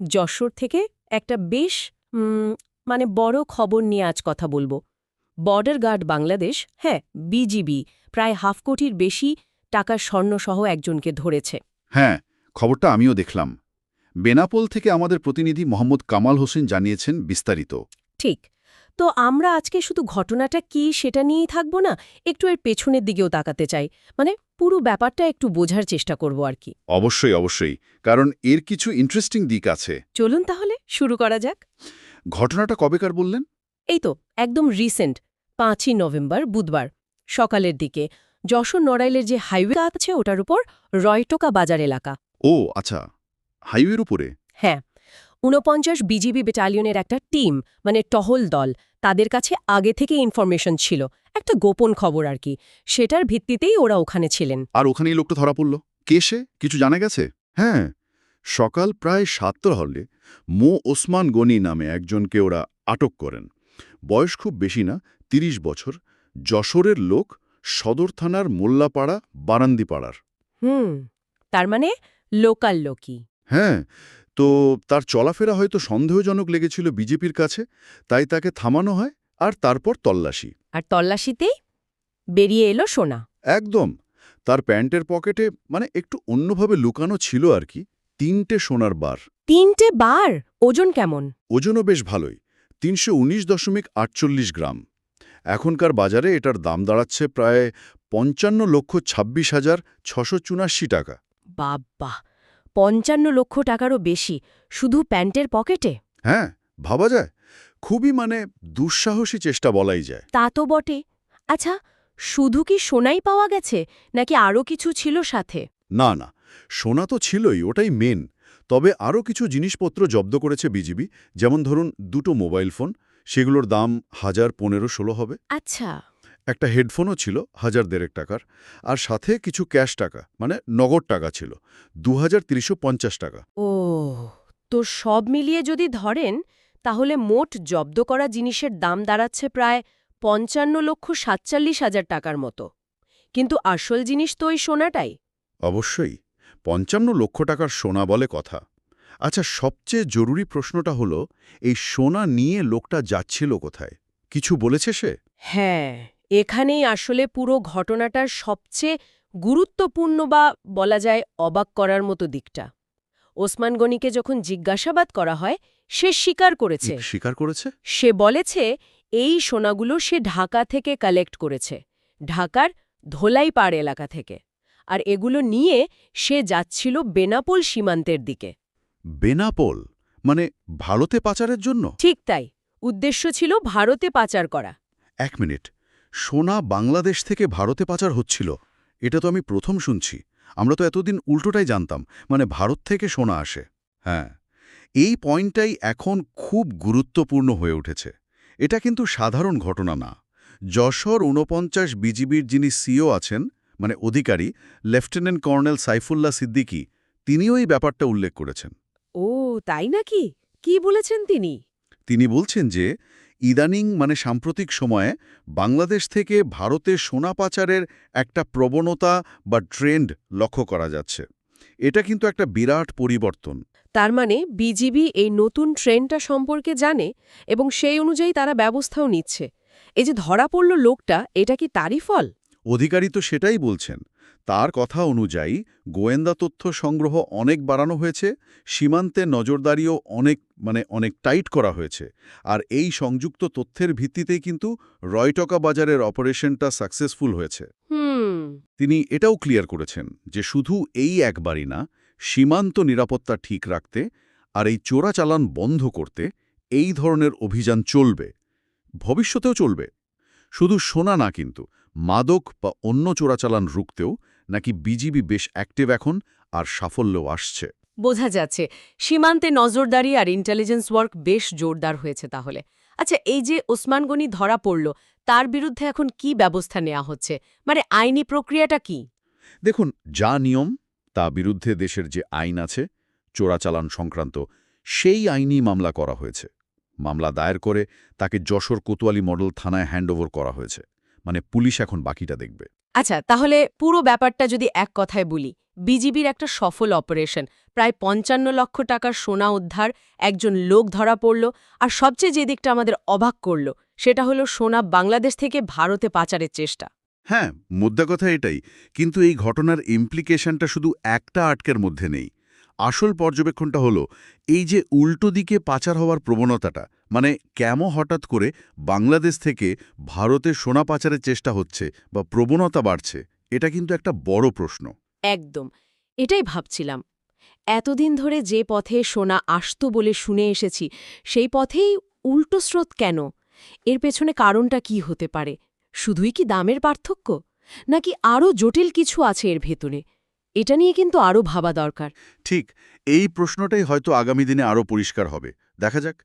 যশোর থেকে একটা বেশ মানে বড় খবর নিয়ে আজ কথা বলব। বর্ডার গার্ড বাংলাদেশ হ্যাঁ বিজিবি প্রায় হাফ কোটির বেশি টাকার স্বর্ণসহ একজনকে ধরেছে। হ্যাঁ খবরটা আমিও দেখলাম। বেনাপোল থেকে আমাদের প্রতিনিধি মোহাম্মদ কামাল হোসেন জানিয়েছেন বিস্তারিত। ঠিক তো আমরা আজকে শুধু ঘটনাটা কি সেটা নিয়েই থাকব না একটু এর পেছনের দিকেও তাকাতে চাই। মানে পুরো ব্যাপারটা একটু বোঝার চেষ্টা করব আর কি। অবশ্যই অবশ্যই। কারণ এর কিছু ইন্টারেস্টিং দিক আছে। চলুন তাহলে শুরু করা যাক। ঘটনাটা কবেকার বললেন? এই তো একদম রিসেন্ট পাঁচই নভেম্বর বুধবার সকালের দিকে। যশোর নড়াইলের যে হাইওয়ে আছে ওটার উপর রয়টোকা বাজার এলাকা। ও আচ্ছা। হাইওয়ের উপরে? হ্যাঁ। ঊনপঞ্চাশ বিজিবি ব্যাটালিয়নের একটা টিম মানে টহল দল তাদের কাছে আগে থেকে ইনফরমেশন ছিল একটা গোপন খবর আর কি। সেটার ভিত্তিতেই ওরা ওখানে ছিলেন। আর ওখানেই লোকটা ধরা পড়ল। কে সে? কিছু জানা গেছে? হ্যাঁ। সকাল প্রায় সাতটা হলে মো ওসমান গনি নামে একজনকে ওরা আটক করেন। বয়স খুব বেশি না ৩০ বছর। যশোরের লোক সদর থানার মোল্লাপাড়া বারান্দিপাড়ার। হুম তার মানে লোকাল লোকই। হ্যাঁ তো তার চলাফেরা হয়তো সন্দেহজনক লেগেছিল বিজেপির কাছে তাই তাকে থামানো হয় আর তারপর তল্লাশি। আর তল্লাশিতেই বেরিয়ে এলো সোনা। একদম। তার প্যান্টের পকেটে মানে একটু অন্যভাবে লুকানো ছিল আর কি তিনটে সোনার বার। তিনটে বার? ওজন কেমন? ওজনও বেশ ভালোই তিনশো উনিশ দশমিক আটচল্লিশ গ্রাম। এখনকার বাজারে এটার দাম দাঁড়াচ্ছে প্রায় পঞ্চান্ন লক্ষ ছাব্বিশ হাজার ছশো চুনাশি টাকা। বাবা পঞ্চান্ন লক্ষ টাকারও বেশি শুধু প্যান্টের পকেটে? হ্যাঁ ভাবা যায়। খুবই মানে দুঃসাহসী চেষ্টা বলাই যায়। তা তো বটে। আচ্ছা শুধু কি সোনাই পাওয়া গেছে নাকি আরও কিছু ছিল সাথে? না না সোনা তো ছিলই ওটাই মেন তবে আরও কিছু জিনিসপত্র জব্দ করেছে বিজিবি যেমন ধরুন দুটো মোবাইল ফোন সেগুলোর দাম হাজার পনেরো ষোলো হবে। আচ্ছা। একটা হেডফোনও ছিল হাজার দেড়েক টাকার আর সাথে কিছু ক্যাশ টাকা মানে নগদ টাকা ছিল দু হাজার টাকা। ও তো সব মিলিয়ে যদি ধরেন তাহলে মোট জব্দ করা জিনিসের দাম দাঁড়াচ্ছে প্রায় পঞ্চান্ন লক্ষ সাতচল্লিশ হাজার টাকার মতো। কিন্তু আসল জিনিস তো ওই সোনাটাই। অবশ্যই পঞ্চান্ন লক্ষ টাকার সোনা বলে কথা। আচ্ছা সবচেয়ে জরুরি প্রশ্নটা হলো এই সোনা নিয়ে লোকটা যাচ্ছিল কোথায়? কিছু বলেছে সে? হ্যাঁ। এখানেই আসলে পুরো ঘটনাটার সবচেয়ে গুরুত্বপূর্ণ বা বলা যায় অবাক করার মতো দিকটা। ওসমান গনিকে যখন জিজ্ঞাসাবাদ করা হয় সে স্বীকার করেছে। স্বীকার করেছে? সে বলেছে এই সোনাগুলো সে ঢাকা থেকে কালেক্ট করেছে ঢাকার ধোলাইপাড় এলাকা থেকে। আর এগুলো নিয়ে সে যাচ্ছিল বেনাপোল সীমান্তের দিকে। বেনাপোল? মানে ভারতে পাচারের জন্য? ঠিক তাই। উদ্দেশ্য ছিল ভারতে পাচার করা। এক মিনিট। সোনা বাংলাদেশ থেকে ভারতে পাচার হচ্ছিল। এটা তো আমি প্রথম শুনছি। আমরা তো এতদিন উল্টোটাই জানতাম মানে ভারত থেকে সোনা আসে। হ্যাঁ এই পয়েন্টটাই এখন খুব গুরুত্বপূর্ণ হয়ে উঠেছে। এটা কিন্তু সাধারণ ঘটনা না। যশোর ঊনপঞ্চাশ বিজিবির যিনি সিও আছেন মানে অধিকারী লেফটেন্যান্ট কর্নেল সাইফুল্লাহ সিদ্দিকী তিনিও এই ব্যাপারটা উল্লেখ করেছেন। ও তাই নাকি? কি বলেছেন তিনি? তিনি বলছেন যে ইদানিং মানে সাম্প্রতিক সময়ে বাংলাদেশ থেকে ভারতে সোনা পাচারের একটা প্রবণতা বা ট্রেন্ড লক্ষ্য করা যাচ্ছে। এটা কিন্তু একটা বিরাট পরিবর্তন। তার মানে বিজিবি এই নতুন ট্রেন্ডটা সম্পর্কে জানে এবং সেই অনুযায়ী তারা ব্যবস্থাও নিচ্ছে। এই যে ধরা পড়ল লোকটা এটা কি তারই ফল? অধিকারী তো সেটাই বলছেন। তার কথা অনুযায়ী গোয়েন্দা তথ্য সংগ্রহ অনেক বাড়ানো হয়েছে সীমান্তে নজরদারিও অনেক মানে অনেক টাইট করা হয়েছে। আর এই সংযুক্ত তথ্যের ভিত্তিতেই কিন্তু রয়টকা বাজারের অপারেশনটা সাকসেসফুল হয়েছে। তিনি এটাও ক্লিয়ার করেছেন যে শুধু এই একবারই না সীমান্ত নিরাপত্তা ঠিক রাখতে আর এই চোরাচালান বন্ধ করতে এই ধরনের অভিযান চলবে। ভবিষ্যতেও চলবে। শুধু সোনা না কিন্তু মাদক বা অন্য চোরাচালান রুখতেও নাকি বিজিবি বেশ অ্যাক্টিভ এখন আর সাফল্যও আসছে। বোঝা যাচ্ছে সীমান্তে নজরদারি আর ইন্টেলিজেন্স ওয়ার্ক বেশ জোরদার হয়েছে তাহলে। আচ্ছা এই যে ওসমান গনি ধরা পড়ল তার বিরুদ্ধে এখন কি ব্যবস্থা নেওয়া হচ্ছে? মানে আইনি প্রক্রিয়াটা কি? দেখুন যা নিয়ম তা বিরুদ্ধে দেশের যে আইন আছে চোরাচালান সংক্রান্ত সেই আইনি মামলা করা হয়েছে। মামলা দায়ের করে তাকে যশোর কোতোয়ালি মডেল থানায় হ্যান্ডওভার করা হয়েছে। মানে পুলিশ এখন বাকিটা দেখবে। আচ্ছা তাহলে পুরো ব্যাপারটা যদি এক কথায় বলি, বিজিবির একটা সফল অপারেশন। প্রায় পঞ্চান্ন লক্ষ টাকার সোনা উদ্ধার, একজন লোক ধরা পড়ল, আর সবচেয়ে যে দিকটা আমাদের অবাক করল, সেটা হলো সোনা বাংলাদেশ থেকে ভারতে পাচারের চেষ্টা। হ্যাঁ মুদ্রা কথা এটাই, কিন্তু এই ঘটনার ইমপ্লিকেশনটা শুধু একটা আটকের মধ্যে নেই। আসল পর্যবেক্ষণটা হলো এই যে উল্টো দিকে পাচার হওয়ার প্রবণতাটা মানে কেমন হঠাৎ করে বাংলাদেশ থেকে ভারতে সোনা পাচারের চেষ্টা হচ্ছে বা প্রবণতা বাড়ছে, এটা কিন্তু একটা বড় প্রশ্ন। একদম, এটাই ভাবছিলাম। এতদিন ধরে যে পথে সোনা আসত বলে শুনে এসেছি, সেই পথেই উল্টো স্রোত কেন? এর পেছনে কারণটা কি হতে পারে? শুধুই কি দামের পার্থক্য? নাকি আরও জটিল কিছু আছে এর ভেতরে? এটা নিয়ে কিন্তু আরও ভাবা দরকার। ঠিক, এই প্রশ্নটাই হয়তো আগামী দিনে আরও পরিষ্কার হবে। দেখা যাক।